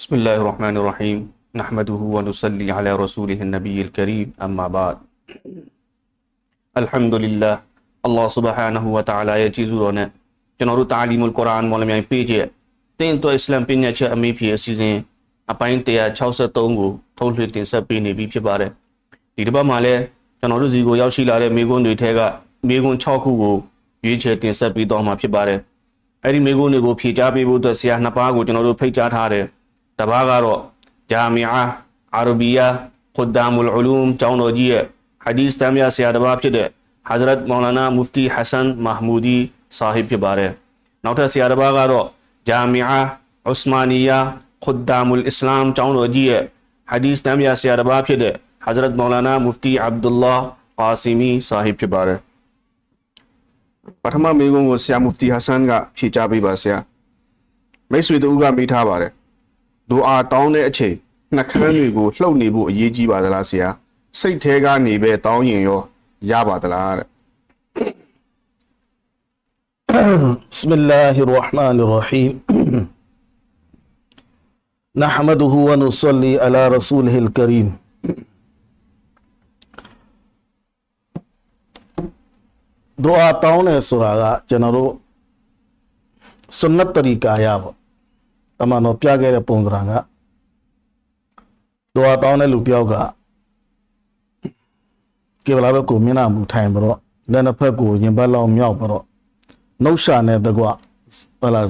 بسم الله الرحمن الرحيم نحمده ونصلي على رسوله النبي الكريم أما بعد الحمد لله الله سبحانه وتعالى ရဲ့ကျေးဇူးတော်နဲ့ကျွန်တော်တို့တာလီမူလ်ကုရ်အာန်မော်လမြိုင်ပေးချက်တင်းတော်အစ္စလမ်ပညာချက်အမေးဖြေအစီအစဉ်အပိုင်း163ကိုထုတ်လွှင့်တင်ဆက်ပေးနေပြီဖြစ်ပါတယ်ဒီတစ်ပတ်မှာလည်းကျွန်တော်တို့စီကိုရောက်ရှိလာတဲ့မိကွန်းတွေထဲကမိကွန်း6ခုကိုရွေးချယ်တင်ဆက်ပေးတော့မှာဖြစ်ပါတယ်အဲ့ဒီမိကွန်းတွေကိုဖြေကြားပေးဖို့အတွက်ဆရာနှစ်ပါးကိုကျွန်တော်တို့ဖိတ်ကြားထားတယ် တပါးကတော့ဂျာမီအာအာရဘီယာခွဒ်ဒါမူလ်အလူမ်ကျောင်းတော်ကြီးရဲ့ဟာဒီစ်တမ်ယာဆရာတစ်ပါးဖြစ်တဲ့ Hazrat Maulana Mufti Hassan Mahmoodi ဆာဟစ်ဖြစ်ပါတယ်နောက်ထပ်ဆရာတစ်ပါးကတော့ဂျာမီအာဥစမာနီယာခွဒ်ဒါမူလ်အစ္စလာမ်ကျောင်းတော်ကြီးရဲ့ဟာဒီစ်တမ်ယာဆရာတစ်ပါးဖြစ်တဲ့ Hazrat Maulana Mufti Abdullah Qasimi ဆာဟစ်ဖြစ်ပါတယ်ပထမမေးခွန်းကိုဆရာမူဖတီဟာဆန်ကဖြေကြားပေးပါဆရာမိတ်ဆွေတို့ကမိထားပါတယ် ဒူအာတောင်းတဲ့အချိန်နှကန်းတွေကိုလှုပ်နေဖို့အရေးကြီးပါသလားဆရာစိတ်ထဲကနေပဲတောင်းရင်ရောရပါသလားတဲ့ بسم الله الرحمن الرحيم نحمده ونصلي على رسوله الكريم ဒူအာတောင်းတယ်ဆိုတာကကျွန်တော်တို့ဆွနတ်တရီကာယပေါ့ တမန်တော်ပြခဲ့တဲ့ပုံစံကဒူအာတောင်းတဲ့လူတယောက်ကကေဗလာဘက်ကိုမျက်နှာမူထိုင်ပြီးတော့လက်နှစ်ဖက်ကိုရင်ဘတ်လောက်မြောက်ပြီးတော့နှုတ်ရှာနဲ့တကွဟလာ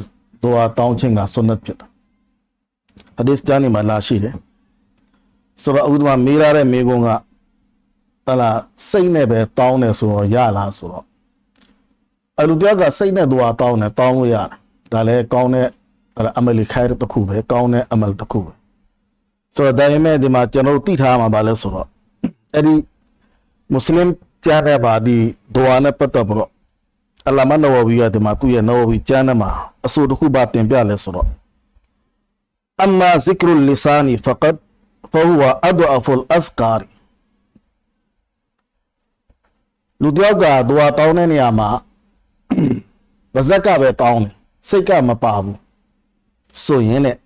ဒူအာတောင်းခြင်းကဆွနတ်ဖြစ်တာဟဒီစ်ကျမ်းမှာလာရှိတယ်ဆိုတော့ဥဒ္ဓမမေးရတဲ့မိကုန်းကဟလာစိတ်နဲ့ပဲတောင်းတယ်ဆိုတော့ရလားဆိုတော့အလူတယောက်ကစိတ်နဲ့ဒူအာတောင်းတယ်တောင်းလို့ရတယ်ဒါလည်းကောင်းတဲ့ဟလာ အမလီခိုင်တစ်ခုပဲကောင်းတဲ့အမလ်တစ်ခုပဲဆိုတော့ဒါပေမဲ့ဒီမှာကျွန်တော်တို့သိထားမှာပါလဲဆိုတော့အဲ့ဒီမွတ်စလင်ကြားတဲ့ပါဒီဒူအာနဲ့ပတ်သက်ပြီးတော့အလမနဝဝီကဒီမှာသူ့ရဲ့နဝဝီကျမ်းထဲမှာအဆိုတစ်ခုပါတင်ပြလဲဆိုတော့အမ္မာဇိကရုလ်လီဆာနီဖကတ်ဖဟူဝအဒအဖုလ်အစကာရီလူတယောက်ကဒူအာတောင်းတဲ့နေရာမှာဗဇက်ကပဲတောင်းတယ်စိတ်ကမပါဘူး ဆိုရင်တဲ့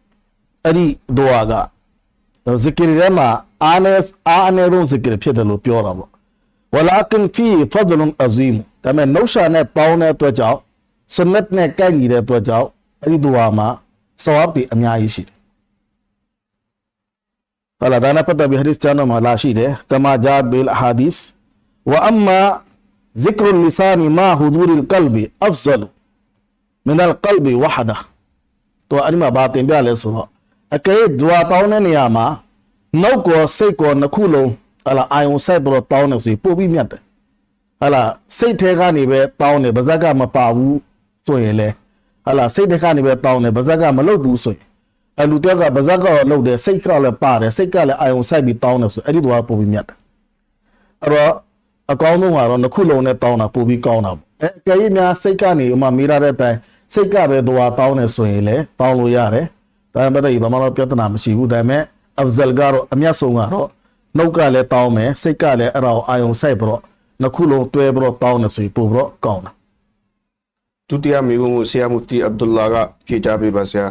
အဲ့ဒီဒူအာကဇီကရီထဲမှာအာနေအာအနေဆုံးဇီကရီဖြစ်တယ်လို့ပြောတာပေါ့ဝလာကင်ဖီဖဇလွန်အဇီမ်ဒါပေမဲ့နှုတ်ရှာနဲ့ပေါင်းတဲ့အတွက်ကြောင့်ဆွနတ်နဲ့ကိုက်ညီတဲ့အတွက်ကြောင့်အဲ့ဒီဒူအာမှာဆဝပ်တီအများကြီးရှိတယ်ဟလာဒါနဲ့ပတ်သက်ပြီးဟဒီစ်ကျမ်းမှာလာရှိတယ်ကမာဂျာဘီလ်ဟာဒီစ်ဝအမ္မာ ذكر اللسان مع حضور القلب أفضل من القلب وحده တော့အဲ့ဒီမှာဗာတင်ပြလဲဆိုတော့အကဲဒွာတောင်းတဲ့နေရာမှာနှုတ်ကောစိတ်ကောနှစ်ခုလုံးဟလာအာယုံဆက်ပြီးတော့တောင်းနေဆိုရင်ပို့ပြီးမြတ်တယ်ဟလာစိတ်ထဲကနေပဲတောင်းတယ်ဗဇက်ကမပါဘူးဆိုရင်လေဟလာစိတ်ထဲကနေပဲတောင်းတယ်ဗဇက်ကမလုပ်ဘူးဆိုရင်အလူတယောက်ကဗဇက်ကောလုပ်တယ်စိတ်ကလည်းပါတယ်စိတ်ကလည်းအာယုံဆက်ပြီးတောင်းတယ်ဆိုအဲ့ဒီဒွာပို့ပြီးမြတ်တယ်အဲ့တော့အကောင်းဆုံးကတော့နှစ်ခုလုံးနဲ့တောင်းတာပို့ပြီးကောင်းတာပေါ့အဲအကယ်၍များစိတ်ကနေဥမာမေးရတဲ့အတိုင်း စိတ်ကပဲဒွာတောင်းနေဆိုရင်လည်းတောင်းလို့ရတယ်ဒါပေမဲ့တည်းဘာမှတော့ပြဿနာမရှိဘူးဒါပေမဲ့အဖဇလ်ကတော့အမျက်ဆုံးကတော့နှုတ်ကလည်းတောင်းမယ်စိတ်ကလည်းအဲ့ဒါကိုအာယုံဆိုင်ပြီးတော့နှစ်ခုလုံးတွဲပြီးတော့တောင်းနေဆိုရင်ပို့ပြီးတော့ကောင်းတာဒုတိယမေးခွန်းကိုဆရာမူဖတီအဗ်ဒူလာကဖြေကြားပေးပါဆရာ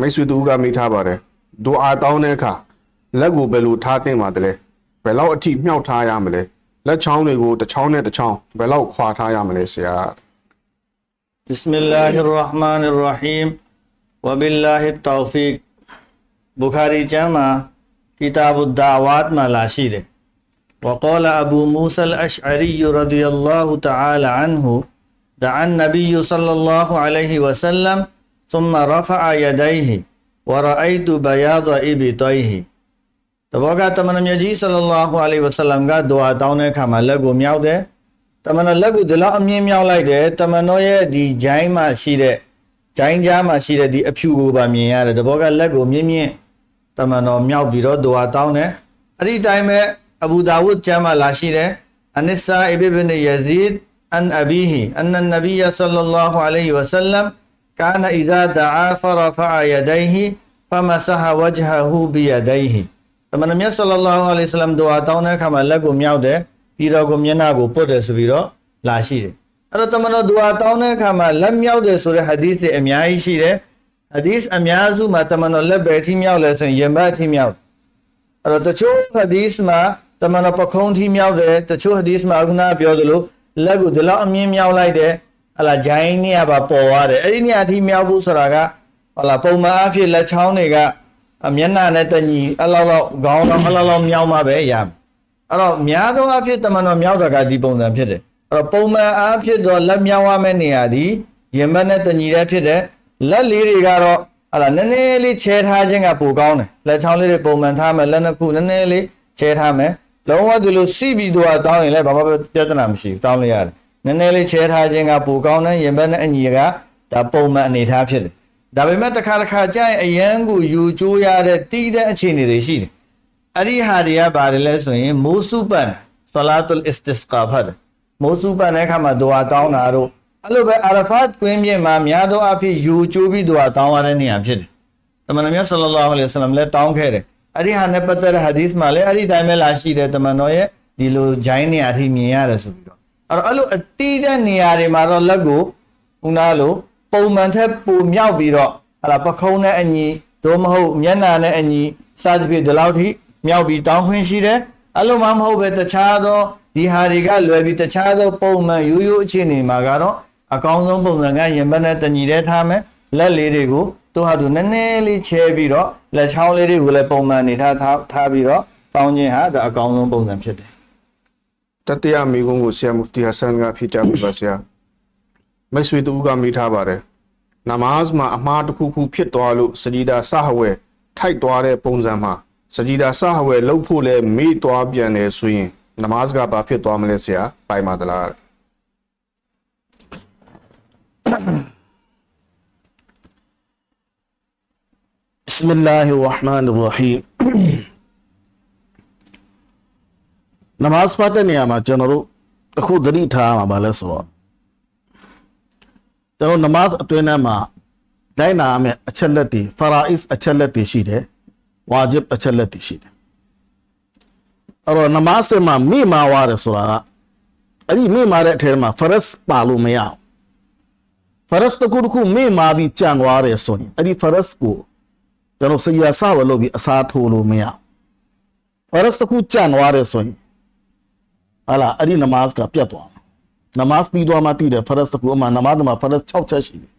မိတ်ဆွေတို့ကမိထားပါတယ်ဒူအာတောင်းတဲ့အခါလက်ကိုဘယ်လိုထားသင့်ပါသလဲဘယ်လောက်အထိမြှောက်ထားရမလဲလက်ချောင်းတွေကိုတစ်ချောင်းနဲ့တစ်ချောင်းဘယ်လောက်ခွာထားရမလဲဆရာ بسم الله الرحمن الرحيم. وبالله التوفيق. بخاري جمع كتاب الدعوات ما لاشيره وقال أبو موسى الأشعري رضي الله تعالى عنه دعا النبي صلى الله عليه وسلم ثم رفع يديه ورأيت بياض إبطيه. تبوغا تمنم يجي صلى الله عليه وسلم غا دعا كما لغو مياو ده တမန်တော်လက်ကိုဒီလောက်အမြင့်မြောက်လိုက်တယ်တမန်တော်ရဲ့ဒီဂျိုင်းမှာရှိတဲ့ဂျိုင်းကြားမှာရှိတဲ့ဒီအဖြူကိုပါမြင်ရတယ်တဘောကလက်ကိုမြင့်မြင့်တမန်တော်မြောက်ပြီးတော့ဒွါတောင်းတယ်အဲ့ဒီတိုင်းပဲအဘူဒါဝုဒ်ကျမ်းမှာလာရှိတယ်အနစ္စာအဘိဘနယဇီဒ်အန်အဘီဟီအန်နဗီယဆလ္လာဟူအလိုင်ဝဆလမ်ကာနအီဇာဒါအာဖရဖအယဒိုင်ဟီဖမဆဟဝဂျဟူဘီယဒိုင်ဟီတမန်တော်မြတ်ဆလ္လာဟူအလိုင်ဝဆလမ်ဒွါတောင်းတဲ့အခါမှာလက်ကိုမြောက်တယ် ပြီးတော့ကိုမျက်နှာကိုပုတ်တယ်ဆိုပြီးတော့လာရှိတယ်အဲ့တော့တမန်တော်ဒူအာတောင်းတဲ့အခါမှာလက်မြောက်တယ်ဆိုတဲ့ဟာဒီသ်တွေအများကြီးရှိတယ်ဒီစ်အများစုမှာတမန်တော်လက်ပဲထိမြောက်လဲဆိုရင်ရင်ဘတ်ထိမြောက်အဲ့တော့တချို့ဟဒီစ်မှာတမန်တော်ပခုံးထိမြောက်တယ်တချို့ဟဒီစ်မှာခုနကပြောသလိုလက်ကိုဒီလောက်အမြင့်မြောက်လိုက်တယ်ဟလာဂျိုင်းနေရပါပေါ်သွားတယ်အဲ့ဒီနေရာထိမြောက်ဖို့ဆိုတာကဟလာပုံမှန်အဖြစ်လက်ချောင်းတွေကအမျက်နှာနဲ့တညီအဲ့လောက်လောက်ခေါင်းလောက်အဲ့လောက်လောက်မြောက်မှပဲရမယ် အဲ့တော့များသောအားဖြင့်တမန်တော်မြောက်တာကဒီပုံစံဖြစ်တယ်အဲ့တော့ပုံမှန်အားဖြင့်တော့လက်မြောက်ရမယ့်နေရာဒီရင်ဘတ်နဲ့တညီတဲ့ဖြစ်တယ်လက်လေးတွေကတော့ဟလာနည်းနည်းလေးချဲထားခြင်းကပိုကောင်းတယ်လက်ချောင်းလေးတွေပုံမှန်ထားမယ်လက်နှစ်ခုနည်းနည်းလေးချဲထားမယ်လုံးဝဒီလိုစီပြီးတော့တောင်းရင်လည်းဘာမှပြဿနာမရှိဘူးတောင်းလိုက်ရတယ်နည်းနည်းလေးချဲထားခြင်းကပိုကောင်းတယ်ရင်ဘတ်နဲ့အညီကဒါပုံမှန်အနေထားဖြစ်တယ်ဒါပေမဲ့တစ်ခါတစ်ခါကြာရင်အရန်ကိုယူကျိုးရတဲ့တီးတဲ့အခြေအနေတွေရှိတယ် အဲ့ဒီဟာတွေကဘာတွေလဲဆိုရင်မိုးစုပန်ဆလာတုလ်အစ္စတစ်ကာဖတ်မိုးစုပန်တဲ့အခါမှာဒူအာတောင်းတာတို့အဲ့လိုပဲအာရဖတ်ကွင်းပြင်မှာများသောအားဖြင့်ယူကျိုးပြီးဒူအာတောင်းရတဲ့နေရာဖြစ်တယ်တမန်တော်မြတ်ဆလ္လာလာဟ်အလိုင်းဝါဆလမ်လည်းတောင်းခဲ့တယ်အဲ့ဒီဟာနဲ့ပတ်သက်တဲ့ဟာဒီသ်မှာလည်းအဲ့ဒီတိုင်းပဲလာရှိတယ်တမန်တော်ရဲ့ဒီလိုဂျိုင်းနေရာထိမြင်ရတယ်ဆိုပြီးတော့အဲ့တော့အဲ့လိုအတီးတဲ့နေရာတွေမှာတော့လက်ကိုဦးနာလိုပုံမှန်ထက်ပိုမြောက်ပြီးတော့ဟာလာပခုံးနဲ့အညီသို့မဟုတ်မျက်နှာနဲ့အညီစသဖြင့်ဒီလောက်ထိ မြောက်ပြီးတောင်းခွင့်ရှိတယ်အဲ့လိုမှမဟုတ်ပဲတခြားသောဒီဟာတွေကလွယ်ပြီးတခြားသောပုံမှန်ရိုးရိုးအခြေအနေမှာကတော့အကောင်းဆုံးပုံစံကရင်ဘတ်နဲ့တညီတဲ့ထားမယ်လက်လေးတွေကိုသူဟာသူနည်းနည်းလေးချဲပြီးတော့လက်ချောင်းလေးတွေကိုလည်းပုံမှန်နေထားထားထားပြီးတော့ပေါင်းခြင်းဟာဒါအကောင်းဆုံးပုံစံဖြစ်တယ်တတိယမိကုံးကိုဆရာမူဖတီဟဆန်ကဖြေချပေးပါဆရာမိတ်ဆွေတူကမိထားပါတယ်နမတ်မှာအမှားတစ်ခုခုဖြစ်သွားလို့စဂျီဒါဆဟဝဲထိုက်သွားတဲ့ပုံစံမှာ စကြည်ဒါစဟဝယ်လှုပ်ဖို့လဲမေ့သွားပြန်တယ်ဆိုရင်နမားစကဘာဖြစ်သွားမလဲဆရာပိုင်ပါသလားဘစ်မလာဟ်ရာဟ်မန်ရာဟီမ်နမားစပတ်တဲ့နေရာမှာကျွန်တော်တို့အခုသတိထားမှာပါလဲဆိုတော့ကျွန်တော်နမားအတွင်းထဲမှာလိုက်နာရမယ့်အချက်လက်တွေဖာရာအစ်အချက်လက်တွေရှိတယ်။ ဝါဂျစ်အချက်လက်တွေရှိတယ်အဲ့တော့နမတ်စမှာမိမာဝါတယ်ဆိုတာကအဲ့ဒီမိမာတဲ့အထက်မှာဖရက်စ်ပါလို့မရဘူးဖရက်စ်တစ်ခုတစ်ခုမိမာပြီးကြံသွားတယ်ဆိုရင်အဲ့ဒီဖရက်စ်ကိုကျွန်တော်စရာစဝယ်လုပ်ပြီးအစားထိုးလို့မရဘူးဖရက်စ်တစ်ခုကြံသွားတယ်ဆိုရင်ဟာလာအဲ့ဒီနမတ်ကပြတ်သွားနမတ်ပြီးသွားမှတည်တယ်ဖရက်စ်တစ်ခုအမှနမတ်မှာဖရက်စ်6ချက်ရှိတယ်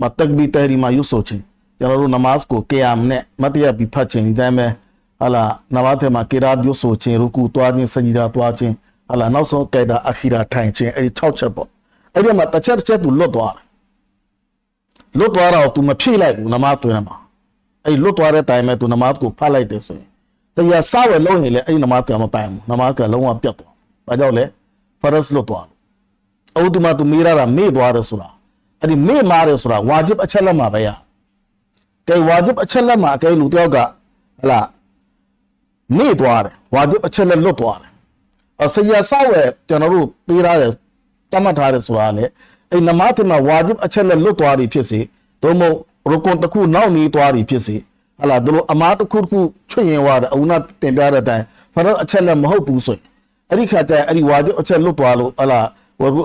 မတက်ဘီတဲရီမှာယူဆိုချင်း ကျွန်တော်တို့နမတ်ကိုကေယမ်နဲ့မတ်တရပြီးဖတ်ခြင်းဒီတိုင်းပဲဟာလာနမတ်ထဲမှာကေရာယူဆိုချင်းရူကူတွားခြင်းစဂျီဒါတွားခြင်းဟာလာနောက်ဆုံးကေဒါအခီရာထိုင်ခြင်းအဲ့ဒီ6ချက်ပေါ့အဲ့ဒီမှာတစ်ချက်တစ်ချက်သူလွတ်သွားတယ်လွတ်သွားတော့ तू မဖြည့်လိုက်ဘူးနမတ်တွင်မှာအဲ့လွတ်သွားတဲ့တိုင်မဲ့ तू နမတ်ကိုဖတ်လိုက်တယ်ဆိုရင်တရားစဝယ်လုံးရင်လေအဲ့ဒီနမတ်ကမပိုင်ဘူးနမတ်ကလုံးဝပြတ်သွားဘာကြောင့်လဲဖရက်စ်လွတ်သွားတယ်အုတ်တမ तू မိရတာမေ့သွားတယ်ဆိုတာအဲ့ဒီမေ့မာတယ်ဆိုတာဝါဂျစ်အချက်လက်မှာပဲရ ကဲဝါဂျစ်အချက်လက်မှာအကဲလူတယောက်ကဟလာမေ့သွားတယ်ဝါဂျစ်အချက်လက်လွတ်သွားတယ်အစရဆောက်ရဲ့ကျွန်တော်တို့ပေးထားတယ်တတ်မှတ်ထားတယ်ဆိုတာလေအဲ့နမတ်မှာဝါဂျစ်အချက်လက်လွတ်သွားပြီဖြစ်စေသို့မဟုတ်ရကွန်တစ်ခုနောက်နေသွားပြီဖြစ်စေဟလာတို့အမားတစ်ခုတစ်ခုချွတ်ရင်သွားတယ်အုံနာတင်ပြတဲ့အတိုင်းဖရက်အချက်လက်မဟုတ်ဘူးဆိုရင်အဲ့ဒီခါကျရင်အဲ့ဒီဝါဂျစ်အချက်လွတ်သွားလို့ဟလာ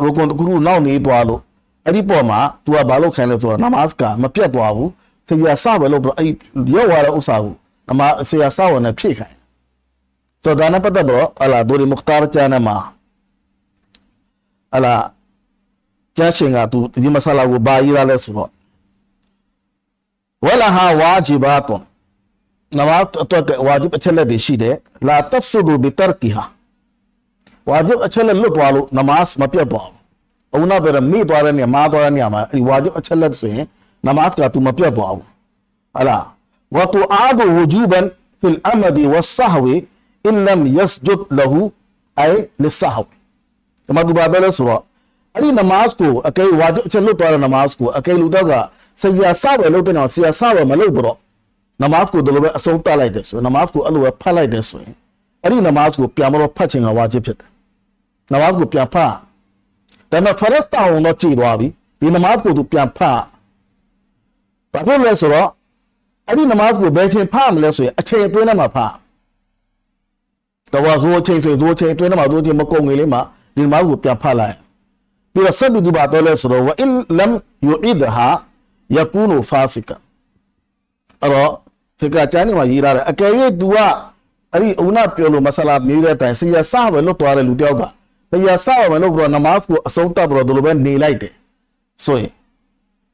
ရကွန်တစ်ခုခုနောက်နေသွားလို့အဲ့ဒီပေါ်မှာ तू ကဘာလို့ခိုင်းလဲဆိုတော့နမတ်ကမပြတ်သွားဘူး ဆရာစပဲလို့အဲ့ရော့သွားတဲ့ဥစ္စာကိုနမဆရာစဝင်နဲ့ဖြည့်ခိုင်းဆိုတော့ဒါနဲ့ပတ်သက်တော့ဟလာဒူရီမုခတာချာနဲ့မှာဟလာကျမ်းရှင်က तू ဒီမဆလာကိုဘာရေးရလဲဆိုတော့ဝလာဟာဝါဂျီဘာတွန်နမတ်အတွက်ကဝါဂျစ်အချက်လက်တွေရှိတယ်လာတဖ်ဆူဒူဘီတာကီဟာဝါဂျစ်အချက်လက်လွတ်သွားလို့နမတ်မပြတ်သွားဘူးအုံနာပဲမိသွားတဲ့နေရာမာသွားတဲ့နေရာမှာဒီဝါဂျစ်အချက်လက်ဆိုရင် နမတ်က तू မပြတ်သွားဘူးဟလာဝတူအာဒူဝဂျူဘန်ဖီလ်အမဒီဝဆဟဝီအင်လမ်ယစဂျုဒ်လဟူအိုင်လဆဟဝီဒီမှာသူဘာပဲလဲဆိုတော့အဲ့ဒီနမတ်ကိုအကဲဝါဂျစ်အချက်လွတ်သွားတဲ့နမတ်ကိုအကဲလူတော့ကဆရာစပဲလို့တဲ့နော်ဆရာစပဲမလုပ်တော့နမတ်ကိုဒီလိုပဲအဆုံးတတ်လိုက်တယ်ဆိုနမတ်ကိုအဲ့လိုပဲဖတ်လိုက်တယ်ဆိုရင်အဲ့ဒီနမတ်ကိုပြန်မလို့ဖတ်ခြင်းကဝါဂျစ်ဖြစ်တယ်နမတ်ကိုပြန်ဖတ်ဒါပေမဲ့ဖရက်စ်တောင်းတော့ကြည်သွားပြီဒီနမတ်ကိုသူပြန်ဖတ် ဘာဖြစ်လဲဆိုတော့အဲ့ဒီနမတ်ကိုဘယ်ချိန်ဖတ်မလဲဆိုရင်အချိန်အတွင်းထဲမှာဖတ်တော့ဇိုးချိန်ဆိုဇိုးချိန်အတွင်းထဲမှာဇိုးချိန်မကုန်ငယ်လေးမှာဒီနမတ်ကိုပြန်ဖတ်လိုက်ပြီးတော့ဆက်တူဒီပါတော့လဲဆိုတော့ဝအင်လမ်ယူအီဒဟာယကူနူဖာစီကာအဲ့တော့ဖီကာကျမ်းနေမှာရေးထားတယ်အကယ်၍ तू ကအဲ့ဒီဦးနာပြောလို့မဆလာမေးတဲ့အတိုင်းဆရာစပဲလွတ်သွားတဲ့လူတယောက်ကဆရာစပဲလို့ပြီးတော့နမတ်ကိုအဆုံးတပ်ပြီးတော့ဒီလိုပဲနေလိုက်တယ်ဆိုရင်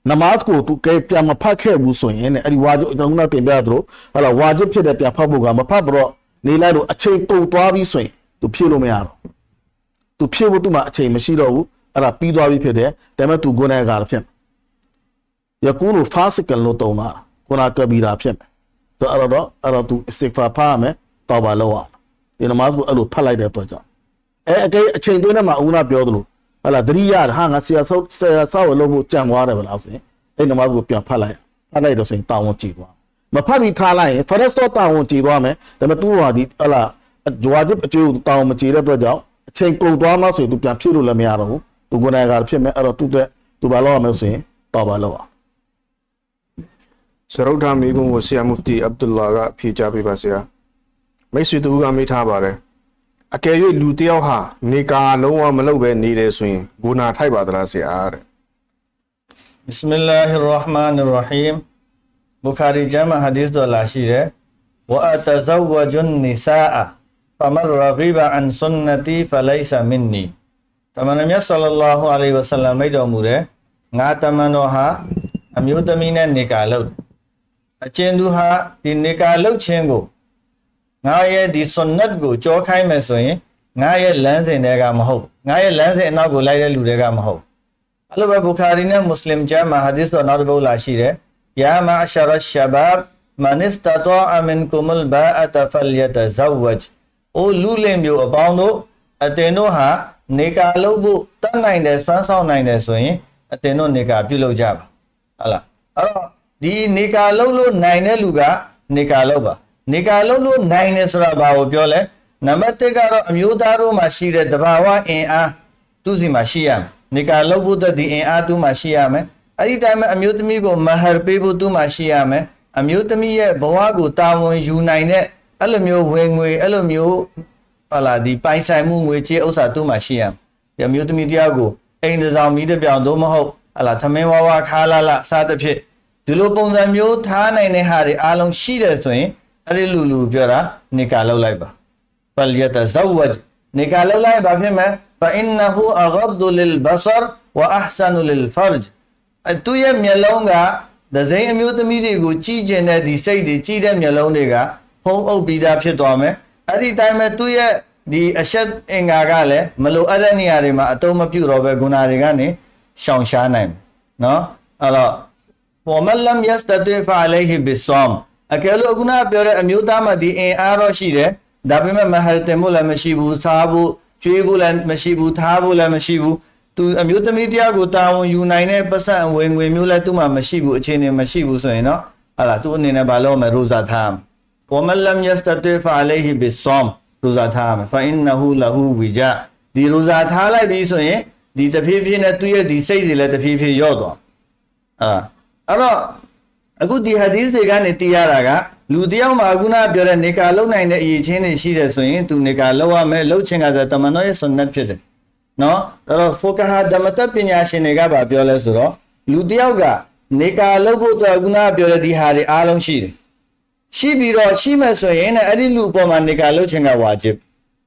နမတ်ကိုသူကဲပြန်မဖတ်ခဲ့ဘူးဆိုရင်လည်းအဲ့ဒီဝါကျကျွန်တော်ကတင်ပြသလိုဟာလာဝါကျဖြစ်တဲ့ပြန်ဖတ်ဖို့ကမဖတ်တော့နေလိုက်လို့အချိန်ပုံသွားပြီဆိုရင်သူဖြည့်လို့မရတော့သူဖြည့်ဖို့သူ့မှာအချိန်မရှိတော့ဘူးအဲ့ဒါပြီးသွားပြီဖြစ်တယ်ဒါပေမဲ့သူကိုယ်နဲ့ကာဖြစ်ယကူလို့ fasikan လို့တုံတာကိုနာကဘီရာဖြစ်မယ်ဆိုတော့အဲ့တော့အဲ့တော့သူ istighfar ဖားရမယ်တောဘာလောက်အောင်ဒီနမတ်ကိုအဲ့လိုဖတ်လိုက်တဲ့အတွက်ကြောင့်အဲအကိအချိန်တွင်းထဲမှာဦးနာပြောသလို ဟလာသတိရဟာငါဆရာဆောက်ဆရာဆောက်လို့မို့ကြံသွားတယ်ဗလားဆိုရင်အဲ့နမတ်ကိုပြန်ဖတ်လိုက်ဖတ်လိုက်တော့ဆိုရင်တာဝန်ကြည့်သွားမဖတ်ပြီးထားလိုက်ရင် forest တော့တာဝန်ကြည့်သွားမယ်ဒါပေမဲ့သူ့ဟာဒီဟလာဂျွာဂျစ်အကျိုးတာဝန်မကြည့်တဲ့အတွက်ကြောင့်အချိန်ကုန်သွားမှဆိုရင်သူပြန်ဖြစ်လို့လည်းမရတော့ဘူးသူကိုယ်တိုင်ကဖြစ်မယ်အဲ့တော့သူ့အတွက်သူဘာလုပ်ရမလဲဆိုရင်တော်ပါလို့ပါစရုဒ္ဓမိဘုံကိုဆရာမူဖတီအဗ္ဒူလာကဖြေကြားပေးပါဆရာမိတ်ဆွေတူကမိထားပါတယ်။ အကယ်၍လူတယောက်ဟာနေကာလုံးဝမလုပ်ပဲနေတယ်ဆိုရင်ဂုဏထိုက်ပါသလားဆရာတဲ့ Bismillahir Rahmanir Rahim ဘူခါရီဂျမ်းမှာဟာဒီသ်တော်လာရှိတယ်ဝအတဇဝဂျွန်နီဆာဖမရဂီဘအန်ဆွန်နတီဖလိုင်ဆာမင်နီတမန်တော်မြတ်ဆလ္လာလာဟူအလိုင်ဝဆလမ်မိတ်တော်မူတယ်ငါတမန်တော်ဟာအမျိုးသမီးနဲ့နေကာလုပ်အကျဉ်သူဟာဒီနေကာလုပ်ခြင်းကို ငါရဲ့ဒီဆွန်နတ်ကိုကြောခိုင်းမယ်ဆိုရင်ငါရဲ့လမ်းစဉ်တွေကမဟုတ်ငါရဲ့လမ်းစဉ်အနောက်ကိုလိုက်တဲ့လူတွေကမဟုတ်အဲ့လိုပဲဘူခါရီနဲ့မွတ်စလင်ကျမ်းမှာဟာဒီသတော်နောက်တစ်ပုဒ်လာရှိတယ်။ယာမအရှရရှဘပ်မန်စ္စတတောအမင်ကုမလ်ဘာအတဖလ်ယတဇဝဂျ်။အိုလူလင်မျိုးအပေါင်းတို့အတင်တို့ဟာနေကာလုပ်ဖို့တတ်နိုင်တယ်စွမ်းဆောင်နိုင်တယ်ဆိုရင်အတင်တို့နေကာပြုလုပ်ကြပါ။ဟုတ်လား။အဲ့တော့ဒီနေကာလုပ်လို့နိုင်တဲ့လူကနေကာလုပ်ပါ။ နေကာလုပ်လို့နိုင်တယ်ဆိုတာဘာကိုပြောလဲ။နံပါတ်1ကတော့အမျိုးသားတို့မှာရှိတဲ့တဘာဝအင်အားသူ့စီမှာရှိရမယ်။နေကာလုပ်ဖို့အတွက်ဒီအင်အားသူ့မှာရှိရမယ်။အဲ့ဒီတိုင်းမှာအမျိုးသမီးကိုမဟရ်ပေးဖို့သူ့မှာရှိရမယ်။အမျိုးသမီးရဲ့ဘဝကိုတာဝန်ယူနိုင်တဲ့အဲ့လိုမျိုးဝင်ငွေအဲ့လိုမျိုးဟလာဒီပိုင်ဆိုင်မှုငွေကြေးဥစ္စာသူ့မှာရှိရမယ်။ဒီအမျိုးသမီးတယောက်ကိုအိမ်တစ်ဆောင်မိတစ်ပြောင်သို့မဟုတ်ဟလာသမင်းဝါဝါခါလာလာစသဖြင့်ဒီလိုပုံစံမျိုးထားနိုင်တဲ့ဟာတွေအားလုံးရှိတယ်ဆိုရင် အဲ့ဒီလူလူပြောတာနေကာလောက်လိုက်ပါဖလျတဇဝဂျ်နေကာလောက်လိုက်ပါဖြစ်မယ်ဖအင်နဟူအဂဒူလ်ဘဆရ်ဝအဟဆနူလ်ဖရ်ဂျ်အသူရဲ့မျက်လုံးကဒဇိန်အမျိုးသမီးတွေကိုကြည့်ကျင်တဲ့ဒီစိတ်တွေကြည့်တဲ့မျက်လုံးတွေကဖုံးအုပ်ပြီးသားဖြစ်သွားမယ်အဲ့ဒီတိုင်းပဲသူရဲ့ဒီအရှက်အင်္ဂါကလည်းမလိုအပ်တဲ့နေရာတွေမှာအတုံးမပြုတ်တော့ပဲဂုဏတွေကနေရှောင်ရှားနိုင်မယ်နော်အဲ့တော့ပေါ်မလမ်ယက်စတတ်ဖာလေးဟီဘီဆမ် အကယ်လို့ခုနပြောတဲ့အမျိုးသားမှာဒီအင်အားတော့ရှိတယ်ဒါပေမဲ့မဟာတင်မှုလည်းမရှိဘူးစားဖို့ကျွေးဖို့လည်းမရှိဘူးထားဖို့လည်းမရှိဘူးသူအမျိုးသမီးတယောက်ကိုတာဝန်ယူနိုင်တဲ့ပတ်စံဝင်ငွေမျိုးလည်းသူ့မှာမရှိဘူးအခြေအနေမရှိဘူးဆိုရင်တော့ဟာလာသူ့အနေနဲ့ဘာလုပ်မလဲရိုဇာထားဝမလမ်ယစတတေဖာလေဟီဘီဆ ோம் ရိုဇာထားမယ်ဖာအင်နဟူလဟူဝီဂျာဒီရိုဇာထားလိုက်ပြီဆိုရင်ဒီတဖြည်းဖြည်းနဲ့သူ့ရဲ့ဒီစိတ်တွေလည်းတဖြည်းဖြည်းရော့သွားအာအဲ့တော့ အခုဒီဟာဒီစ်တွေကနေသိရတာကလူတယောက်မှာခုနပြောတဲ့နေကာလုံနိုင်တဲ့အရေးချင်းတွေရှိတယ်ဆိုရင်သူနေကာလုံရမယ်လုံချင်ကဆိုတမန်တော်ရဲ့ဆွန်နတ်ဖြစ်တယ်နော်အဲ့တော့ဖိုကာဟာဓမ္မတက်ပညာရှင်တွေကဗာပြောလဲဆိုတော့လူတယောက်ကနေကာလုံဖို့အတွက်ခုနပြောတဲ့ဒီဟာတွေအားလုံးရှိတယ်ရှိပြီးတော့ရှိမှဆိုရင်လည်းအဲ့ဒီလူအပေါ်မှာနေကာလုံချင်ကဝါဂျစ်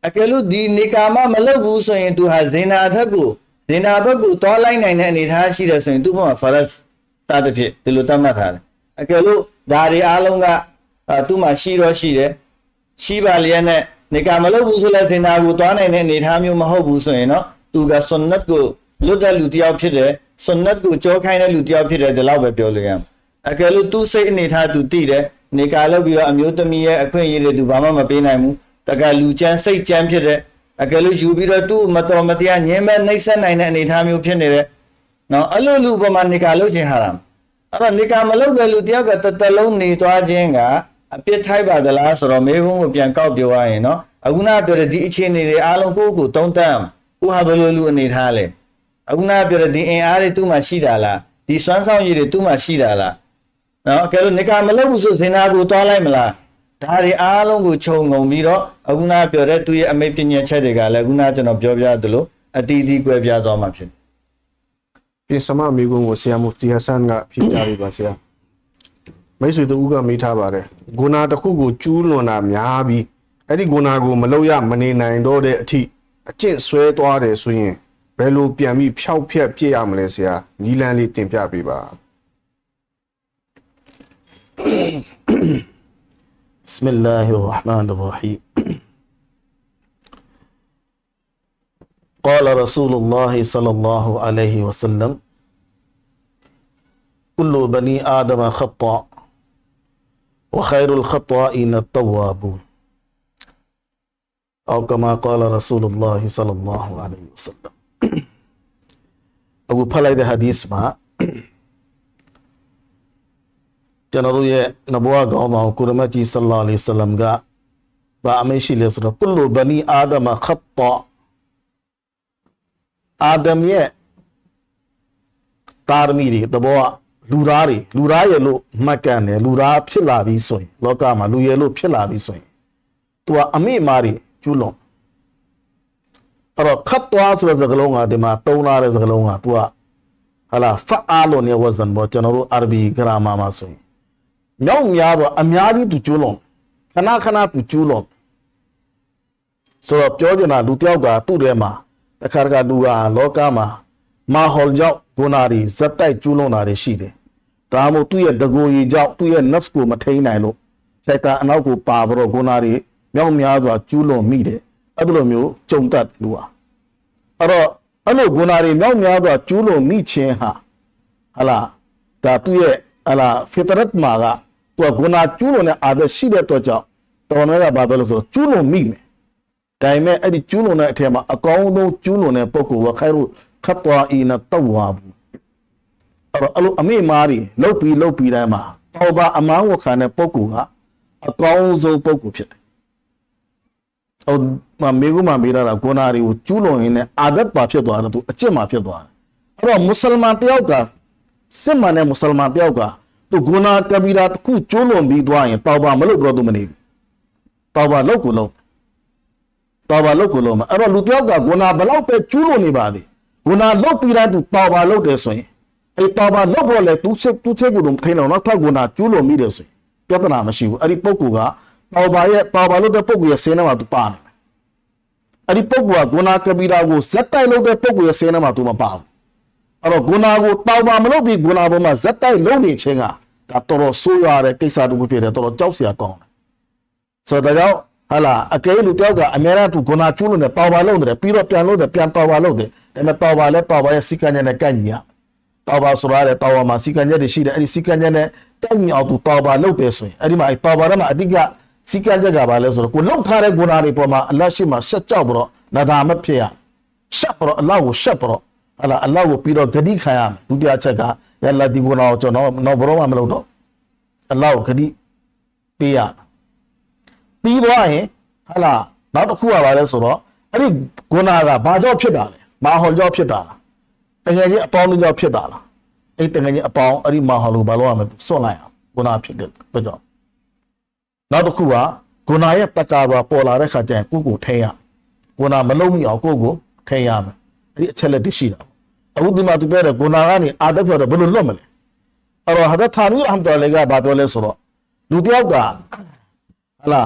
အကယ်လို့ဒီနေကာမမလုပ်ဘူးဆိုရင်သူဟာဇင်နာအထက်ကိုဇင်နာဘက်ကိုတောလိုက်နိုင်တဲ့အနေအထားရှိတယ်ဆိုရင်သူ့ဘက်မှာဖရတ်စသဖြင့်ဒီလိုတတ်မှတ်ထားတယ် အကယ်လို့ဒါတွေအားလုံးကအာသူ့မှာရှိတော့ရှိတယ်ရှိပါလျက်နဲ့နေကာမလုပ်ဘူးဆိုလဲစင်နာကိုတွားနိုင်တဲ့အနေအထားမျိုးမဟုတ်ဘူးဆိုရင်တော့သူကဆွန်နတ်ကိုလွတ်တဲ့လူတစ်ယောက်ဖြစ်တယ်ဆွန်နတ်ကိုကြောခိုင်းတဲ့လူတစ်ယောက်ဖြစ်တယ်ဒီလောက်ပဲပြောလို့ရမယ်အကယ်လို့သူစိတ်အနေထားသူသိတယ်နေကာလုပ်ပြီးတော့အမျိုးသမီးရဲ့အခွင့်အရေးတွေသူဘာမှမပေးနိုင်ဘူးတကလူချမ်းစိတ်ချမ်းဖြစ်တယ်အကယ်လို့ယူပြီးတော့သူ့မတော်မတရားညှင်းမဲ့နှိပ်စက်နိုင်တဲ့အနေအထားမျိုးဖြစ်နေတယ်နော်အဲ့လိုလူပေါ်မှာနေကာလုပ်ခြင်းဟာရမ် အဲ့တော့နေကာမလုပ်တဲ့လူတယောက်ကတတလုံးနေသွားခြင်းကအပြစ်ထိုက်ပါသလားဆိုတော့မေဘုံကိုပြန်ကောက်ပြောရရင်နော်အခုနပြောတဲ့ဒီအခြေအနေတွေအားလုံးကိုယ့်ကိုယ်သုံးသပ်ကိုဟာဘယ်လိုလူအနေထားလဲအခုနပြောတဲ့ဒီအင်အားတွေသူ့မှာရှိတာလားဒီစွမ်းဆောင်ရည်တွေသူ့မှာရှိတာလားနော်အကယ်လို့နေကာမလုပ်ဘူးဆိုစင်နာကိုတွားလိုက်မလားဒါတွေအားလုံးကိုခြုံငုံပြီးတော့အခုနပြောတဲ့သူရဲ့အမိတ်ပညာချက်တွေကလည်းအခုနကျွန်တော်ပြောပြသလိုအတီးတီးကွဲပြားသွားမှာဖြစ်တယ် ပြင်စမမိကုံကိုဆရာမူဖတီဟဆန်ကဖြေကြားပေးပါဆရာ မိတ်ဆွေတူကမိထားပါတယ်ဂုဏတစ်ခုကိုကျူးလွန်တာများပြီးအဲ့ဒီဂုဏကိုမလုပ်ရမနေနိုင်တော့တဲ့အထိအကျင့်ဆွဲသွားတယ်ဆိုရင်ဘယ်လိုပြန်ပြီးဖျောက်ဖျက်ပြစ်ရမလဲဆရာနီလန်းလေးတင်ပြပေးပါ بسم الله الرحمن الرحيم قال رسول الله صلى الله عليه وسلم كل بني آدم خطأ وخير الخطائين التوابون أو كما قال رسول الله صلى الله عليه وسلم أبو فلايد حديث ما ကျွန်တော်တို့ရဲ့နဘဝကောင်းဆောင်ကုရမတ်ကြီးဆလ္လာလဟ်အလัยဟိဝါစလမ်ကဗာအမိန့်ရှိလဲဆိုတော့ကုလူဘနီအာဒမခတ်တာ အာဒမ်ရဲ့တာရမီတွေတဘောကလူသားတွေလူသားရဲ့လို့မှတ်ကန်တယ်လူသားဖြစ်လာပြီဆိုရင်လောကမှာလူရဲ့လို့ဖြစ်လာပြီဆိုရင်သူကအမိမာတွေကျူးလွန်အဲ့တော့ခတ်သွားဆိုတဲ့စကားလုံးကဒီမှာတုံးလာတဲ့စကားလုံးကသူကဟာလာဖအာလို့နေဝဇန်ဘောကျွန်တော်တို့အာရဘီဂရာမာမှာဆိုရင်မြောက်များတော့အများကြီးသူကျိုးလွန်ခဏခဏသူကျိုးလွန်ဆိုတော့ပြောချင်တာလူတယောက်ကသူ့ထဲမှာ တစ်ခါတခါလူကလောကမှာမာဟော်ကြောင့်ဂုဏတွေဇက်တိုက်ကျိုးလွန်တာတွေရှိတယ်ဒါမှမဟုတ်သူ့ရဲ့တကိုယ်ရည်ကြောင့်သူ့ရဲ့ nafs ကိုမထိန်နိုင်လို့စိတ်တအနောက်ကိုပါပြီးတော့ဂုဏတွေမြောက်များစွာကျူးလွန်မိတယ်အဲ့လိုမျိုးကြုံတတ်လူဟာအဲ့တော့အဲ့လိုဂုဏတွေမြောက်များစွာကျူးလွန်မိခြင်းဟာဟလာဒါသူ့ရဲ့ဟလာဖီတရတ်မှာကသူကဂုဏကျူးလွန်တဲ့အာဒတ်ရှိတဲ့အတွက်ကြောင့်တော်တော်ကဘာပြောလို့ဆိုကျူးလွန်မိမယ် ဒါပေမဲ့အဲ့ဒီကျူးလွန်တဲ့အထက်မှာအကောင်းဆုံးကျူးလွန်တဲ့ပုဂ္ဂိုလ်ကခိုင်ရုခတ်တော်အီနတဝါဘူးအဲ့တော့အဲ့လိုအမိမားတွေလုတ်ပြီးလုတ်ပြီးတိုင်းမှာတော်ပါအမန်းဝခံတဲ့ပုဂ္ဂိုလ်ကအကောင်းဆုံးပုဂ္ဂိုလ်ဖြစ်တယ်ဟိုမမေကူမမေးတာကဂုဏတွေကိုကျူးလွန်ရင်းနဲ့အာဒတ်ပါဖြစ်သွားတယ်သူအကျင့်မှာဖြစ်သွားတယ်အဲ့တော့မွတ်စလမန်တယောက်ကစစ်မှန်တဲ့မွတ်စလမန်တယောက်ကသူဂုဏကဘီရာတစ်ခုကျိုးလွန်ပြီးသွားရင်တောဘာမလုပ်တော့သူမနေဘူးတောဘာလုပ်ကိုလုပ် တောဘာလုပ်ကိုလုပ်မှာအဲ့တော့လူတယောက်ကဂုဏဘလောက်ပဲကျိုးလွန်နေပါသေးဂုဏလုပ်ပြီးတိုင်းသူတောဘာလုပ်တယ်ဆိုရင်အဲ့တောဘာလုပ်ဖို့လေသူစိတ်သူစိတ်ကိုတော့ထိန်းတော့နောက်ထပ်ဂုဏကျိုးလွန်မိတယ်ဆိုရင်ပြဿနာမရှိဘူးအဲ့ဒီပုဂ္ဂိုလ်ကတောဘာရဲ့တောဘာလုပ်တဲ့ပုဂ္ဂိုလ်ရဲ့ဆင်းထဲမှာသူပါနေတယ်အဲ့ဒီပုဂ္ဂိုလ်ကဂုဏကဘီရာကိုဇက်တိုက်လုပ်တဲ့ပုဂ္ဂိုလ်ရဲ့ဆင်းထဲမှာသူမပါဘူးအဲ့တော့ဂုဏကိုတောဘာမလုပ်ပြီးဂုဏပေါ်မှာဇက်တိုက်လုပ်နေခြင်းကဒါတော်တော်ဆိုးရွားတဲ့ကိစ္စတစ်ခုဖြစ်တယ်တော်တော်ကြောက်စရာကောင်းတယ်ဆိုတော့ဒါကြောင့် ဟာလာအကဲလူတယောက်ကအများအားသူဂုဏကျူးလို့နေတောဘာလုပ်တယ်ပြီးတော့ပြန်လို့တယ်ပြန်တောဘာလုပ်တယ်ဒါပေမဲ့တောဘာလဲတောဘာရဲ့စီကံညနဲ့ကန့်ညီရတောဘာဆိုရတဲ့တောဘာမှာစီကံညတွေရှိတယ်အဲ့ဒီစီကံညနဲ့ကန့်ညီအောင်သူတောဘာလုပ်တယ်ဆိုရင်အဲ့ဒီမှာအဲ့တောဘာထဲမှာအဓိကစီကံချက်ကဘာလဲဆိုတော့ကိုလောက်ထားတဲ့ဂုဏတွေပေါ်မှာအလတ်ရှိမှရှက်ကြောက်ပြီးတော့နဒါမဖြစ်ရရှက်ပြီးတော့အလောကိုရှက်ပြီးတော့ဟာလာအလောကိုပြီးတော့ဂတိခံရမယ်ဒုတိယချက်ကရလာဒီဂုဏကိုကျွန်တော်တော့ဘရောမှမလုပ်တော့အလောကိုဂတိပေးရ ပြီးသွားရင်ဟာလာနောက်တစ်ခုကဘာလဲဆိုတော့အဲ့ဒီဂုဏကဘာကြောင့်ဖြစ်တာလဲမာဟော်ကြောင့်ဖြစ်တာလားတကယ်ကြီးအပေါင်းကြောင့်ဖြစ်တာလားအဲ့တကယ်ကြီးအပေါင်းအဲ့ဒီမာဟော်ကိုဘာလို့ရမလဲစွန့်လိုက်အောင်ဂုဏဖြစ်တဲ့အတွက်ကြောင့်နောက်တစ်ခုကဂုဏရဲ့တက္ကာပါပေါ်လာတဲ့ခါကျရင်ကိုယ့်ကိုထိန်းရဂုဏမလုံးမိအောင်ကိုယ့်ကိုထိန်းရမယ်အဲ့ဒီအချက်လက်တွေရှိတာအခုဒီမှာသူပြောတယ်ဂုဏကနေအာဒတ်ပြောတယ်ဘယ်လိုလွတ်မလဲအဲ့တော့ဟာဒတ်သာနူရဟမ်တော်လေကဘာပြောလဲဆိုတော့လူတယောက်ကဟလာ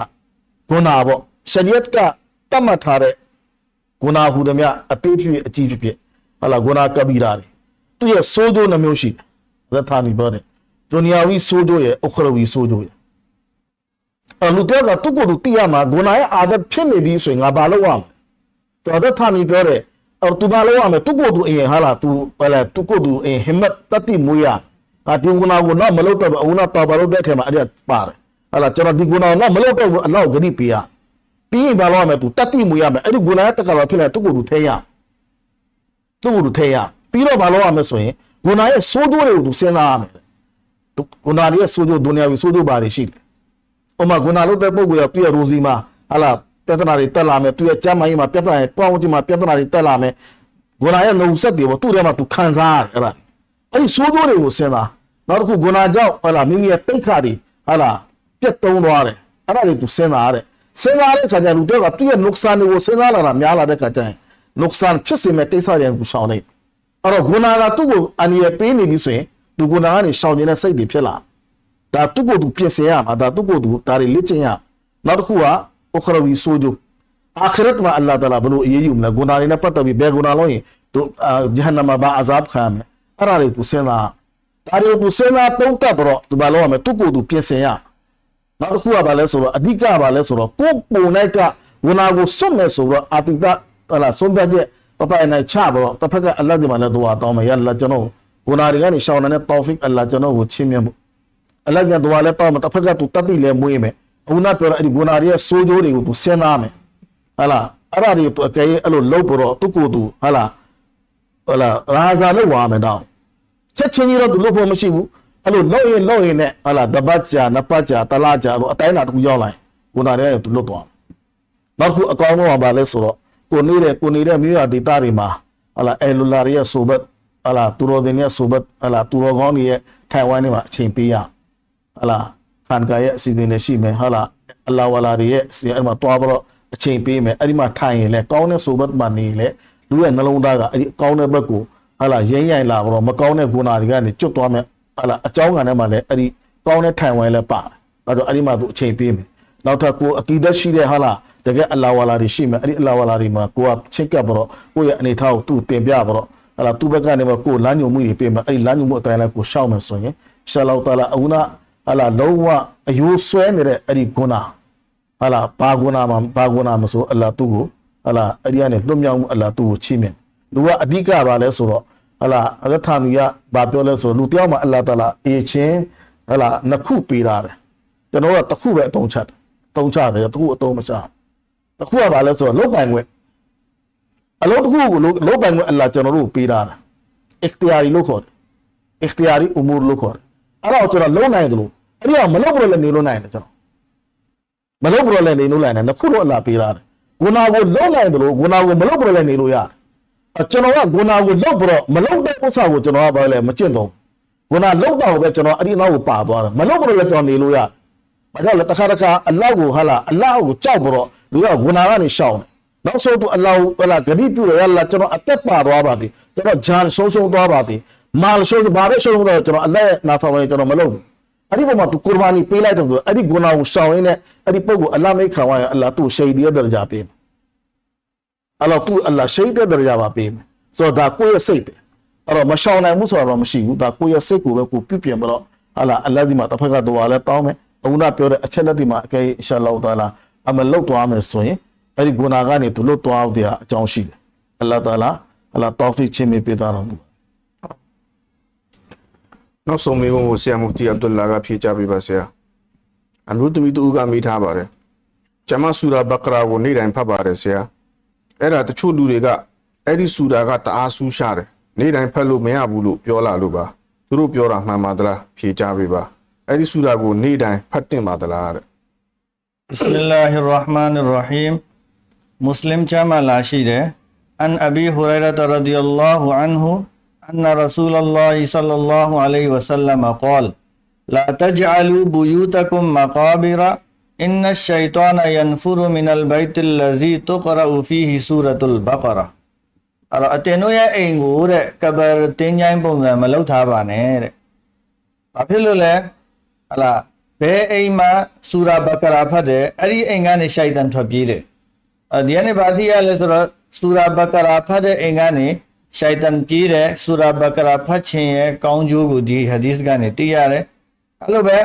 ဂုဏပေါ့ရှရီယတ်ကတတ်မှတ်ထားတဲ့ဂုဏဟူသည်မြအပေးဖြစ်အကြီးဖြစ်ဖြစ်ဟလာဂုဏကဘီရာတွေသူရဲ့စိုးကျိုးနှမျိုးရှိတယ်ဟာဒတ်သာနီပြောတယ်ဒုနီယာဝီစိုးကျိုးရဲ့အခရဝီစိုးကျိုးရဲ့အဲ့လူတယောက်ကသူ့ကိုယ်သူသိရမှာဂုဏရဲ့အာဒတ်ဖြစ်နေပြီဆိုရင်ငါဘာလုပ်ရမလဲတော်တဲ့သာနီပြောတယ်အော်သူဘာလုပ်ရမလဲသူကိုယ်သူအရင်ဟာလာသူဟလာသူကိုယ်သူအရင်ဟိမတ်တတိမွေးရအာဒီကုနာကိုတော့မလုပ်တော့ဘူးအုံနာတော်ဘာလုပ်တဲ့ထဲမှာအဲ့ဒါပါတယ် ဟာလာကျွန်တော်ဒီကုနာတော့မလုပ်တော့ဘူးအလောက်ဂရိပေးရပြီးရင်ဘာလုပ်ရမလဲသူတတိမွေးရမယ်အဲ့ဒီကုနာရဲ့တက္ကရာဖြစ်လာသူကိုယ်သူထဲရသူကိုယ်သူထဲရပြီးတော့ဘာလုပ်ရမလဲဆိုရင်ကုနာရဲ့စိုးကျိုးတွေကိုသူစဉ်းစားရမယ်ကုနာရဲ့စိုးကျိုးဒုနီယာဝီစိုးကျိုးဘာတွေရှိတယ်ဥမာကုနာလုပ်တဲ့ပုံကိုရပြည့်ရိုစီမှာဟာလာပြဿနာတွေတက်လာမယ်သူရဲ့ကျမ်းမာရေးမှာပြဿနာတွေတွားဝင်ခြင်းမှာပြဿနာတွေတက်လာမယ်ဂုဏရဲ့လုံဆက်တွေပေါ့သူ့ထဲမှာသူခံစားရတယ်အဲ့ဒါအဲ့ဒီစိုးကျိုးတွေကိုစဉ်းစားနောက်တစ်ခုဂုဏကြောင့်ဟာလာမိမိရဲ့တိတ်ခါတွေဟာလာ ပြတ်သုံးသွားတယ်အဲ့ဒါတွေသူစဉ်းစားရတယ်စဉ်းစားတဲ့ခါကျလူတွေကသူ့ရဲ့နုဆန်တွေကိုစဉ်းစားလာတာများလာတဲ့ခါကျရင်နုဆန်ဖြစ်စေမဲ့ကိစ္စတွေကိုရှောင်နေအဲ့တော့ဂုဏကသူ့ကိုအန္တရာယ်ပေးနေပြီဆိုရင်သူဂုဏကနေရှောင်နေတဲ့စိတ်တွေဖြစ်လာဒါသူ့ကိုယ်သူပြင်ဆင်ရမှာဒါသူ့ကိုယ်သူဒါတွေလေ့ကျင့်ရနောက်တစ်ခုကဥခရဝီဆိုဂျူအာခရတ်မှာအလ္လာဟ်တအာလာဘလို့အေးအေးယူမလဲဂုဏတွေနဲ့ပတ်သက်ပြီးဘယ်ဂုဏလုံးရင်သူအာဂျဟန္နမဘာအဇပ်ခံရမယ်အဲ့ဒါတွေသူစဉ်းစားဒါတွေသူစဉ်းစားတုံးတက်ပြီးတော့သူဘာလို့ရမလဲသူ့ကိုယ်သူပြင်ဆင်ရ နောက်တစ်ခုကဘာလဲဆိုတော့အဓိကဘာလဲဆိုတော့ကိုယ်ပုံ၌ကဂုဏကိုစွတ်မယ်ဆိုတော့အာတိတဟလာဆုံးဖြတ်ချက်ပပိုင်နိုင်ချပြီးတော့တစ်ဖက်ကအလ္လာဟ်ဒီမှာလည်းသူဟာတောင်းမယ်ရလာကျွန်တော်ဂုဏတွေကနေရှောင်းတဲ့တောဖစ်အလ္လာဟ်ကျွန်တော်ကိုချင်းမြတ်မှုအလတ်ကဒွာလဲတော့မတစ်ဖက်ကသူတတ်သိလဲမွေးမယ်အခုနပြောတဲ့အဲ့ဒီဂုဏတွေရဲ့စိုးကြိုးတွေကိုသူစဉ်းစားမယ်ဟာလားအဲ့ဒါတွေသူအကယ်၍အဲ့လိုလုပ်ပြီးတော့သူ့ကိုယ်သူဟာလားဟာလားရာဇာလို့ဝါမယ်တော့ချက်ချင်းကြီးတော့သူလုပ်ဖို့မရှိဘူး အဲ့လိုလုပ်ရင်လုပ်ရင်နဲ့ဟာလားတပတ်ကြာနှစ်ပတ်ကြာတစ်လကြာတော့အတိုင်းအတာတစ်ခုရောက်လာရင်ဂုဏတွေကသူလွတ်သွားနောက်တစ်ခုအကောင်းဆုံးကဘာလဲဆိုတော့ကိုနေတဲ့ကိုနေတဲ့မြို့ရဒေသတွေမှာဟာလားအဲလူလာတွေရဲ့ဆိုဘတ်ဟာလားသူတော်စင်ရဲ့ဆိုဘတ်ဟာလားသူတော်ကောင်းတွေရဲ့ထိုင်ဝမ်တွေမှာအချိန်ပေးရဟလာခန်ကာရဲ့အစီအစဉ်တွေရှိမယ်ဟလာအလာဝလာတွေရဲ့အစီအစဉ်အဲ့မှာတွားပြီးတော့အချိန်ပေးမယ်အဲ့ဒီမှာထိုင်ရင်လဲကောင်းတဲ့ဆိုဘတ်မှနေလဲလူရဲ့နှလုံးသားကအဲ့ဒီကောင်းတဲ့ဘက်ကိုဟလာရင်းရိုင်လာပြီးတော့မကောင်းတဲ့ဂုဏတွေကနေကျွတ်သွားမယ် ဟလာအကြောင်းကနေမှလဲအဲ့ဒီကောင်းတဲ့ထိုင်ဝမ်လဲပါတယ်ဒါကြောင့်အဲ့ဒီမှာသူအချိန်ပေးမယ်နောက်ထပ်ကိုအကီဒတ်ရှိတဲ့ဟလာတကယ်အလာဝလာတွေရှိမယ်အဲ့ဒီအလာဝလာတွေမှာကိုကချစ်ကပ်ပြီးတော့ကိုရဲ့အနေထားကိုသူ့တင်ပြပြီးတော့ဟလာသူ့ဘက်ကနေမှကိုလမ်းညွှန်မှုတွေပေးမယ်အဲ့ဒီလမ်းညွှန်မှုအတိုင်းလဲကိုရှောက်မယ်ဆိုရင်ရှာလောတာလာအခုနဟလာလုံးဝအယိုးဆွဲနေတဲ့အဲ့ဒီဂုဏဟလာဘာဂုဏမှာဘာဂုဏမဆိုအလ္လာဟ်သူ့ကိုဟလာအဲ့ဒီကနေလွတ်မြောက်မှုအလ္လာဟ်သူ့ကိုချီးမြှင့်လူကအဓိကပါလဲဆိုတော့ ဟလာအသက်ထာမီကဘာပြောလဲဆိုတော့လူတယောက်မှာအလ္လာဟ်တအာလာအေချင်းဟလာနှစ်ခုပေးတာတယ်ကျွန်တော်ကတစ်ခုပဲအတုံးချတယ်အတုံးချတယ်တစ်ခုအတုံးမချတစ်ခုကဘာလဲဆိုတော့လုတ်ပိုင်ခွင့်အလုံးတစ်ခုကိုလုတ်ပိုင်ခွင့်အလ္လာဟ်ကျွန်တော်တို့ပေးတာအစ်ခတယာရီလို့ခေါ်တယ်အစ်ခတယာရီအူမူရ်လို့ခေါ်တယ်အဲ့တော့ကျွန်တော်လုံးနိုင်တယ်လို့အဲ့ဒီကမလုပ်ဘူးလည်းနေလို့နိုင်တယ်ကျွန်တော်မလုပ်ဘူးလည်းနေလို့နိုင်တယ်နှစ်ခုတော့အလားပေးရတယ်ဂုနာကိုလုံးနိုင်တယ်လို့ဂုနာကိုမလုပ်ဘူးလည်းနေလို့ရတယ်အ ကျွန်တော်ကဂုနာကိုလုပ်ပြီးတော့မလုပ်တဲ့ဥစ္စာကိုကျွန်တော်ကဘာလဲမကျင့်တော့ဂုနာလုပ်တော့ပဲကျွန်တော်အဲ့ဒီနောက်ကိုပါသွားတယ်မလုပ်ဘူးလည်းကျွန်တော်နေလို့ရတယ်ဘာကြောင့်လဲတစ်ခါတစ်ခါအလောက်ကိုဟာလာအလောက်ကိုကြောက်ပြီးတော့လူကဂုနာကနေရှောင်းတယ်နောက်ဆုံးသူအလောက်ဟလာဂတိပြုရရလာကျွန်တော်အသက်ပါသွားပါသည်ကျွန်တော်ဂျန်ဆုံးဆုံးသွားပါသည်မာလရှုံးဘာပဲရှုံးတော့ကျွန်တော်အလက်နာဖာဝင်ကျွန်တော်မလုပ်ဘူးအဲ့ဒီပုံမှာသူကူရဘာနီပေးလိုက်တော့ဆိုအဲ့ဒီဂုဏကိုရှောင်ရင်းနဲ့အဲ့ဒီပုံကိုအလ္လာဟ်မိတ်ခံဝါရအလ္လာဟ်သူ့ရှိဒီရဲ့ဒရဂျာပေးမယ် အလ္လာဟ်သူ့အလ္လာဟ်ရှိဒီရဲ့ဒရဂျာပါပေးမယ်ဆိုတော့ဒါကိုယ့်ရဲ့စိတ်ပဲအဲ့တော့မရှောင်နိုင်ဘူးဆိုတော့မရှိဘူးဒါကိုယ့်ရဲ့စိတ်ကိုပဲကိုပြုပြင်ပြီးတော့ဟာလာအလ္လာဟ်ဒီမှာတစ်ဖက်ကတော်လည်းတောင်းမယ်အခုနပြောတဲ့အချက်လက်ဒီမှာအကဲအင်ရှာလောတာလာအမလုတ်သွားမယ်ဆိုရင်အဲ့ဒီဂုဏကနေသူလုတ်သွားတဲ့အကြောင်းရှိတယ်အလ္လာဟ်တာလာအလ္လာဟ်တောဖီချင်းပေးတာတော့နောက်ဆုံးမေးခွန်းကိုဆရာမူဖတီအဗ်ဒူလာကဖြေချပေးပါဆရာအမျိုးသမီးတူကမေးထားပါတယ်ဂျမဆူရာဘကရာကိုနေ့တိုင်းဖတ်ပါတယ်ဆရာ အဲ့ဒါတချို့လူတွေကအဲ့ဒီဆူရာကတအားဆူးရှာတယ်နေ့တိုင်းဖတ်လို့မရဘူးလို့ပြောလာလို့ပါသူတို့ပြောတာမှန်ပါသလားဖြေချပေးပါအဲ့ဒီဆူရာကိုနေ့တိုင်းဖတ်တင်ပါသလားတဲ့ بسم الله الرحمن الرحيم مسلم جمع لاشيده عن أبي هريرة رضي الله عنه أن رسول الله صلى الله عليه وسلم قال لا تجعلوا بيوتكم مقابر إن الشيطان ينفر من البيت الذي تقرأ فيه سورة البقرة အဲ့တော့အတင်တို့ရဲ့အိမ်ကိုတဲ့ကဘာတင်းချိုင်းပုံစံမလုပ်ထားပါနဲ့တဲ့။ဘာဖြစ်လို့လဲဟလာဘယ်အိမ်မှာစူရာဘကရာဖတ်တယ်အဲ့ဒီအိမ်ကနေရှိုက်တန်ထွက်ပြေးတယ်။အဲဒီကနေဘာသိရလဲဆိုတော့စူရာဘကရာဖတ်တဲ့အိမ်ကနေရှိုက်တန်ပြေးတယ်စူရာဘကရာဖတ်ခြင်းရဲ့ကောင်းကျိုးကိုဒီဟာဒီစ်ကနေသိရတယ်။အဲ့လိုပဲ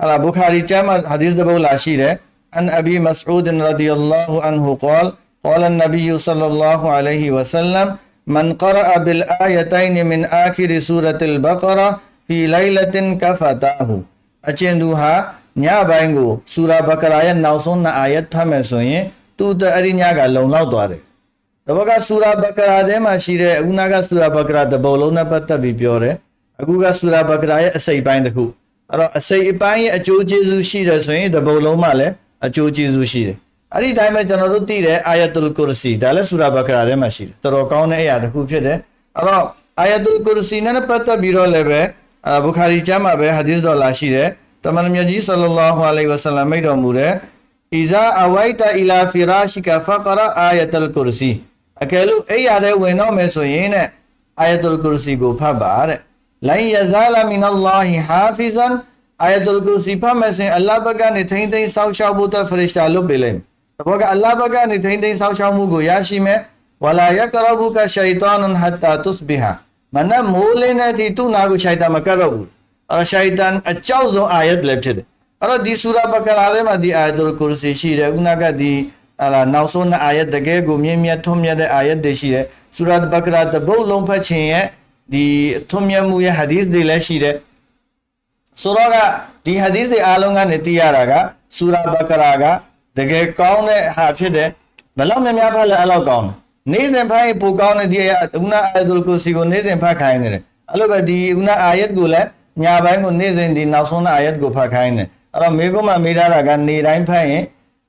ဟလာဘူခါရီကျမ်းမှာဟာဒီစ်တစ်ပုဒ်လာရှိတယ်။ أن أبي مسعود رضي الله عنه قال قال النبي صلى الله عليه وسلم من قرأ بالآيتين من آخر سورة البقرة في ليلة كفتاه အကျဉ်သူဟာညပိုင်းကိုစူရာဘကရာရဲ့နောက်ဆုံးနှစ်အာယတ်ဖတ်မယ်ဆိုရင်သူ့တဲ့အဲ့ဒီညကလုံလောက်သွားတယ်။တပတ်ကစူရာဘကရာထဲမှာရှိတဲ့အခုနာကစူရာဘကရာတပုတ်လုံးနဲ့ပတ်သက်ပြီးပြောတယ်။အခုကစူရာဘကရာရဲ့အစိတ်ပိုင်းတစ်ခု။ အဲ့တော့အစိတ်အပိုင်းရဲ့အကျိုးကျေးဇူးရှိတယ်ဆိုရင်တပုတ်လုံးမှလည်းအကျိုးကျေးဇူးရှိတယ်။အဲ့ဒီတိုင်းပဲကျွန်တော်တို့သိတဲ့အာယတ်တုလ်ကူရစီဒါလည်းစူရာဘကရာထဲမှာရှိတယ်။တော်တော်ကောင်းတဲ့အရာတစ်ခုဖြစ်တယ်။အဲ့တော့အာယတ်တုလ်ကူရစီနဲ့ပတ်သက်ပြီးတော့လည်းပဲအာဘူခါရီကျမ်းမှာပဲဟာဒီသ်တော်လာရှိတယ်။တမန်တော်မြတ်ကြီးဆလ္လာလဟူအလိုင်ဝဆလမ်မိန့်တော်မူတဲ့။ "Iza awaita ila firashika faqra ayatul kursi" အကယ်လို့အဲ့ရတဲ့ဝင်တော့မယ်ဆိုရင်တဲ့အာယတုလ်ကူရစီကိုဖတ်ပါတဲ့ လိုင်ယဇာလာမင်အလ္လာဟီဟာဖီဇန်အာယတ်တုလ်ကူစီဖတ်မယ်ဆိုရင်အလ္လာဟ်ဘက်ကနေထိမ့်သိမ်းစောင့်ရှောက်ဖို့အတွက်ဖရစ်တာလွတ်ပေးလိုက်မယ်တဘောကအလ္လာဟ်ဘက်ကနေထိမ့်သိမ်းစောင့်ရှောက်မှုကိုရရှိမယ်ဝလာယကရဘူကရှိုင်တာနန်ဟတ်တာတုစဘီဟာမနက်မိုးလင်းတဲ့အထိသူ့နာကိုရှိုင်တာမကတ်တော့ဘူးအဲ့တော့ရှိုင်တန်အကြောက်ဆုံးအာယတ်လည်းဖြစ်တယ်အဲ့တော့ဒီဆူရာဘကရာထဲမှာဒီအာယတ်တုလ်ကူစီရှိတယ်ခုနကဒီအလာနောက်ဆုံးအာယတ်တကယ်ကိုမြင့်မြတ်ထွန်းမြတ်တဲ့အာယတ်တွေရှိတယ်ဆူရာဘကရာတပုတ်လုံးဖတ်ခြင်းရဲ့ ဒီထွန်းမြတ်မှုရဲ့ဟာဒီသ်တွေလည်းရှိတယ်ဆိုတော့ကဒီဟာဒီသ်တွေအားလုံးကနေသိရတာကဆူရာဘကရာကတကယ်ကောင်းတဲ့ဟာဖြစ်တယ်ဘယ်လောက်များများဖတ်လဲအဲ့လောက်ကောင်းတယ်နေ့စဉ်ဖတ်ရင်ပိုကောင်းတဲ့ဒီအဥနာအာယတ်ကုလ်စီကိုနေ့စဉ်ဖတ်ခိုင်းနေတယ်အဲ့လိုပဲဒီဥနာအာယတ်ကိုလည်းညပိုင်းကိုနေ့စဉ်ဒီနောက်ဆုံးအာယတ်ကိုဖတ်ခိုင်းတယ်အဲ့တော့မိကုမမေးထားတာကနေတိုင်းဖတ်ရင်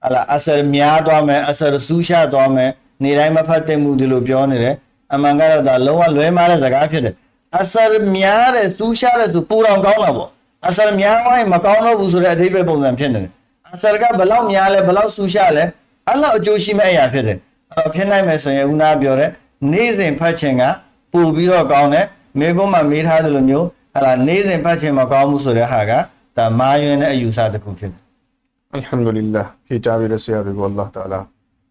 ဟလာအဆရများသွားမယ်အဆရဆူးရှသွားမယ်နေတိုင်းမဖတ်တဲ့မှုဒီလိုပြောနေတယ် အမှန်ကတော့ဒါလုံးဝလွဲမှားတဲ့စကားဖြစ်တယ်အဆရများတဲ့ဆူးရှတဲ့ဆိုပူတော်ကောင်းတာပေါ့အဆရများဝိုင်းမကောင်းတော့ဘူးဆိုတဲ့အဓိပ္ပာယ်ပုံစံဖြစ်နေတယ်အဆရကဘလောက်များလဲဘလောက်ဆူရှာလဲအဲ့လောက်အကျိုးရှိမဲ့အရာဖြစ်တယ်အဲ့တော့ဖြစ်နိုင်မယ်ဆိုရင်ဦးနာပြောတဲ့နေ့စဉ်ဖတ်ခြင်းကပို့ပြီးတော့ကောင်းတယ်မိကုန်းမှာမေးထားတယ်လို့မျိုးဟလာနေ့စဉ်ဖတ်ခြင်းမကောင်းဘူးဆိုတဲ့ဟာကဒါမာယွင်တဲ့အယူဆတစ်ခုဖြစ်တယ်အလ်ဟမ်ဒူလ illah ဖြေကြပြီးတဲ့ဆရာတွေကိုအလ္လာဟ်တာလာ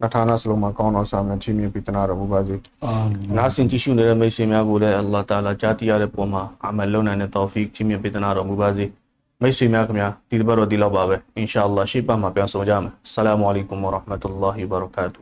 နထာနာစလုံးမှာကောင်းတော်ဆောင်နဲ့ချီးမြှင့်ပြီးတနာတော်မူပါစေနားဆင်ကြည့်ရှုနေတဲ့မိတ်ဆွေများကိုလည်းအလ္လာဟ်တာလာကြားသိရတဲ့ပုံမှာအမလလုံနိုင်တဲ့တောဖီချီးမြှင့်ပေးသနာတော်မူပါစေမိတ်ဆွေများခင်ဗျာဒီတစ်ပတ်တော့ဒီလောက်ပါပဲအင်ရှာအလ္လာဟ်ရှေ့ပတ်မှာပြန်ဆောင်ကြမယ်ဆလာမူအလိုင်ကွမ်ဝရဟ်မတ်တူလာဟီဝဘရကာတူ